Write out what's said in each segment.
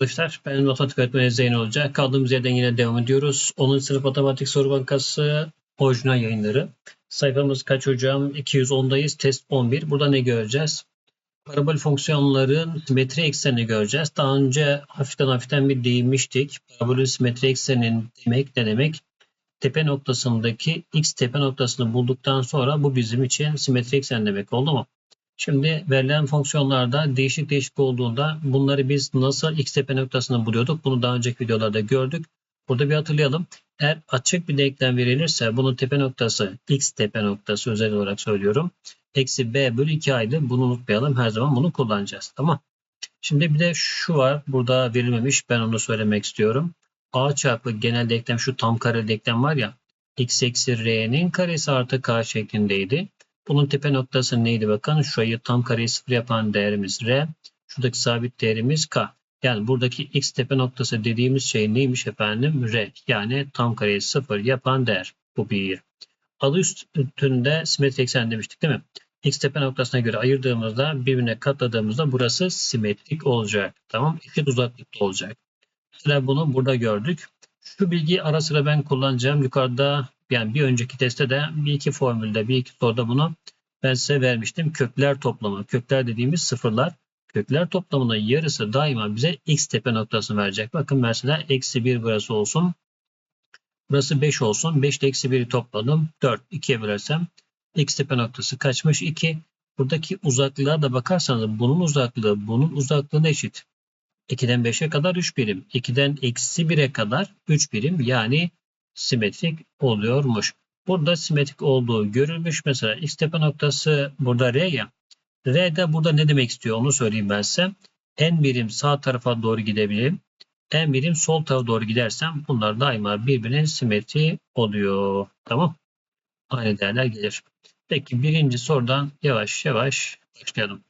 Arkadaşlar ben matematik öğretmeni Zeyn olacak. Kaldığımız yerden yine devam ediyoruz. 10. sınıf matematik soru bankası orijinal yayınları. Sayfamız kaç hocam? 210'dayız. Test 11. Burada ne göreceğiz? Parabol fonksiyonların simetri eksenini göreceğiz. Daha önce hafiften hafiften bir değinmiştik. Parabolün simetri ekseninin demek ne demek? Tepe noktasındaki x tepe noktasını bulduktan sonra bu bizim için simetri eksen demek oldu mu? Şimdi verilen fonksiyonlarda değişik değişik olduğunda bunları biz nasıl x tepe noktasını buluyorduk? Bunu daha önceki videolarda gördük. Burada bir hatırlayalım. Eğer açık bir denklem verilirse bunun tepe noktası x tepe noktası özel olarak söylüyorum. Eksi b bölü 2 aydı. Bunu unutmayalım. Her zaman bunu kullanacağız. Tamam. Şimdi bir de şu var. Burada verilmemiş. Ben onu söylemek istiyorum. a çarpı genel denklem şu tam kare denklem var ya. x eksi r'nin karesi artı k şeklindeydi. Bunun tepe noktası neydi bakın. Şurayı tam kareyi sıfır yapan değerimiz R. Şuradaki sabit değerimiz K. Yani buradaki x tepe noktası dediğimiz şey neymiş efendim? R. Yani tam kareyi sıfır yapan değer. Bu bir. Adı üstünde simetrik eksen demiştik değil mi? X tepe noktasına göre ayırdığımızda birbirine katladığımızda burası simetrik olacak. Tamam. Eşit uzaklıkta olacak. Mesela bunu burada gördük. Şu bilgiyi ara sıra ben kullanacağım. Yukarıda yani bir önceki testte de bir iki formülde bir iki soruda bunu ben size vermiştim. Kökler toplamı. Kökler dediğimiz sıfırlar. Kökler toplamının yarısı daima bize x tepe noktasını verecek. Bakın mesela eksi 1 burası olsun. Burası 5 olsun. 5 ile eksi 1'i topladım. 4. 2'ye bölersem x tepe noktası kaçmış? 2. Buradaki uzaklığa da bakarsanız bunun uzaklığı bunun uzaklığına eşit. 2'den 5'e kadar 3 birim. 2'den eksi 1'e kadar 3 birim. Yani simetrik oluyormuş. Burada simetrik olduğu görülmüş. Mesela x tepe noktası burada R ya. R de burada ne demek istiyor onu söyleyeyim ben size. En birim sağ tarafa doğru gidebilirim. En birim sol tarafa doğru gidersem bunlar daima birbirine simetri oluyor. Tamam. Aynı değerler gelir. Peki birinci sorudan yavaş yavaş başlayalım.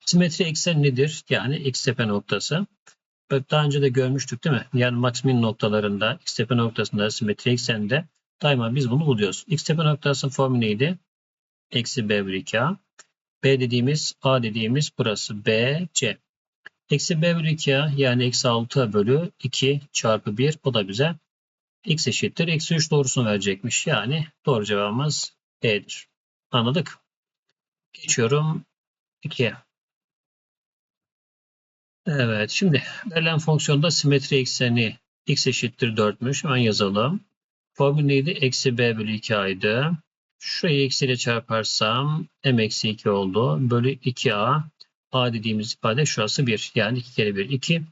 Simetri eksen nedir? Yani x tepe noktası. Daha önce de görmüştük değil mi? Yani max noktalarında x tepe noktasında simetri eksende daima biz bunu buluyoruz. X tepe noktasının formu neydi? Eksi b bölü 2a. B dediğimiz A dediğimiz burası B, C. Eksi b bölü 2a yani eksi 6 bölü 2 çarpı 1 o da bize x eşittir. Eksi 3 doğrusunu verecekmiş. Yani doğru cevabımız E'dir. Anladık. Geçiyorum 2'ye. Evet şimdi verilen fonksiyonda simetri ekseni x eşittir 4'müş. Hemen yazalım. Formül neydi? Eksi b bölü 2 aydı. Şurayı eksiyle çarparsam m eksi 2 oldu. Bölü 2a. a dediğimiz ifade şurası 1. Yani 2 kere 1 2.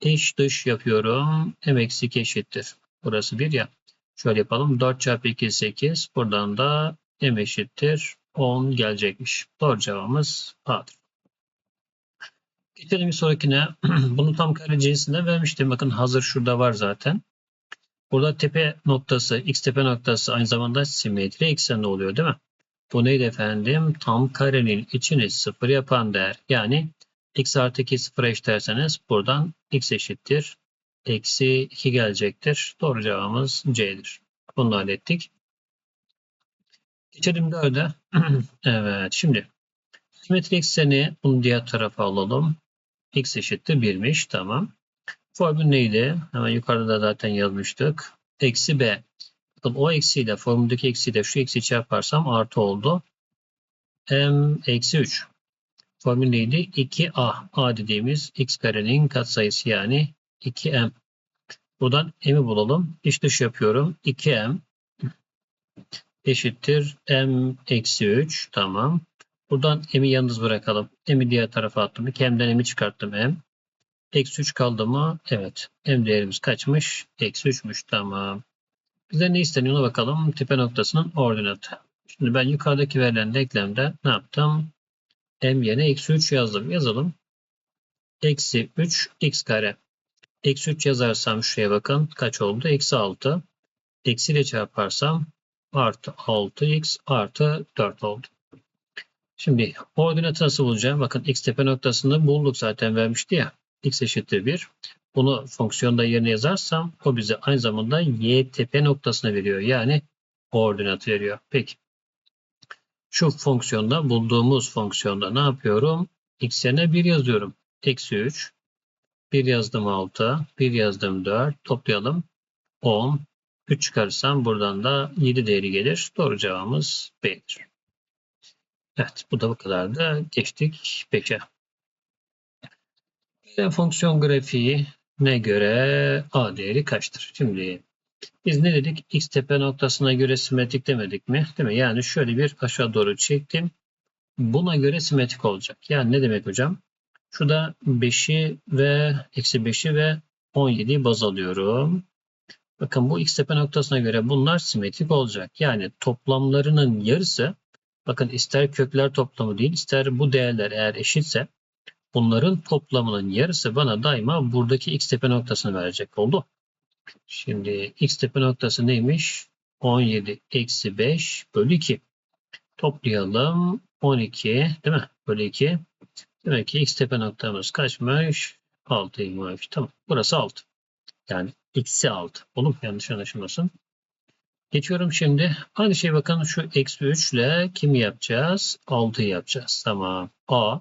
Eş dış yapıyorum. m eksi 2 eşittir. Burası 1 ya. Şöyle yapalım. 4 çarpı 2 8. Buradan da m eşittir 10 gelecekmiş. Doğru cevabımız A'dır. Geçelim bir sonrakine. Bunu tam kare cinsinden vermiştim. Bakın hazır şurada var zaten. Burada tepe noktası, x tepe noktası aynı zamanda simetri ekseni oluyor değil mi? Bu neydi efendim? Tam karenin içini sıfır yapan değer. Yani x artı 2 sıfıra eşitlerseniz buradan x eşittir. Eksi 2 gelecektir. Doğru cevabımız C'dir. Bunu da hallettik. Geçelim 4'e. evet şimdi simetri ekseni bunu diğer tarafa alalım x eşittir 1'miş. Tamam. Formül neydi? Hemen yukarıda da zaten yazmıştık. Eksi b. Bakın o eksiyle formüldeki eksiyle şu eksi çarparsam artı oldu. m eksi 3. Formül neydi? 2a. a dediğimiz x karenin katsayısı yani 2m. Buradan m'i bulalım. İç dış yapıyorum. 2m eşittir m eksi 3. Tamam. Buradan m'i yalnız bırakalım. m'i diğer tarafa attım. 2m'den m'i çıkarttım m. Eksi 3 kaldı mı? Evet. m değerimiz kaçmış? Eksi 3'müş. Tamam. Bize ne isteniyor ona bakalım. Tepe noktasının ordinatı. Şimdi ben yukarıdaki verilen denklemde ne yaptım? m yerine eksi 3 yazdım. Yazalım. Eksi 3 x kare. Eksi 3 yazarsam şuraya bakın. Kaç oldu? Eksi 6. Eksi ile çarparsam artı 6x artı 4 oldu. Şimdi ordinatı nasıl bulacağım? Bakın x tepe noktasını bulduk zaten vermişti ya. x eşittir 1. Bunu fonksiyonda yerine yazarsam o bize aynı zamanda y tepe noktasını veriyor. Yani ordinatı veriyor. Peki. Şu fonksiyonda bulduğumuz fonksiyonda ne yapıyorum? x yerine 1 yazıyorum. Eksi 3 1 yazdım 6. 1 yazdım 4. Toplayalım. 10. 3 çıkarsam buradan da 7 değeri gelir. Doğru cevabımız B'dir. Evet bu da bu kadardı. Geçtik 5'e. Bir fonksiyon grafiği ne göre A değeri kaçtır? Şimdi biz ne dedik? X tepe noktasına göre simetrik demedik mi? Değil mi? Yani şöyle bir aşağı doğru çektim. Buna göre simetrik olacak. Yani ne demek hocam? Şurada 5'i ve eksi 5'i ve 17'yi baz alıyorum. Bakın bu x tepe noktasına göre bunlar simetrik olacak. Yani toplamlarının yarısı bakın ister kökler toplamı değil ister bu değerler eğer eşitse bunların toplamının yarısı bana daima buradaki x tepe noktasını verecek oldu. Şimdi x tepe noktası neymiş? 17 eksi 5 bölü 2. Toplayalım. 12 değil mi? Bölü 2. Demek ki x tepe noktamız kaçmış? 6'ymış. Tamam. Burası 6. Yani eksi 6. Oğlum yanlış anlaşılmasın. Geçiyorum şimdi. Aynı şey bakın şu eksi 3 ile kimi yapacağız? 6'yı yapacağız. Tamam. A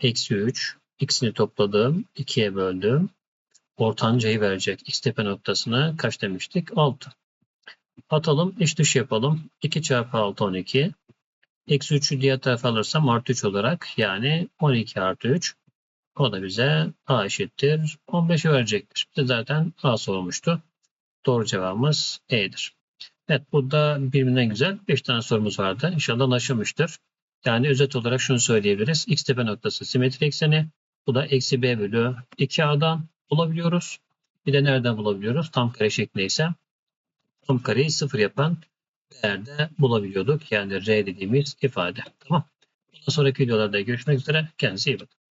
eksi 3. X'ini topladım. 2'ye böldüm. Ortancayı verecek. X tepe noktasına kaç demiştik? 6. Atalım. iç dış yapalım. 2 çarpı 6 12. Eksi 3'ü diğer tarafa alırsam artı 3 olarak yani 12 artı 3. O da bize A eşittir. 15'i verecektir. Bize zaten A sorulmuştu. Doğru cevabımız E'dir. Evet burada birbirinden güzel 5 tane sorumuz vardı. İnşallah anlaşılmıştır. Yani özet olarak şunu söyleyebiliriz. X tepe noktası simetri ekseni. Bu da eksi B bölü 2A'dan bulabiliyoruz. Bir de nereden bulabiliyoruz? Tam kare şeklindeyse tam kareyi sıfır yapan değerde bulabiliyorduk. Yani R dediğimiz ifade. Tamam. Bundan sonraki videolarda görüşmek üzere. Kendinize iyi bakın.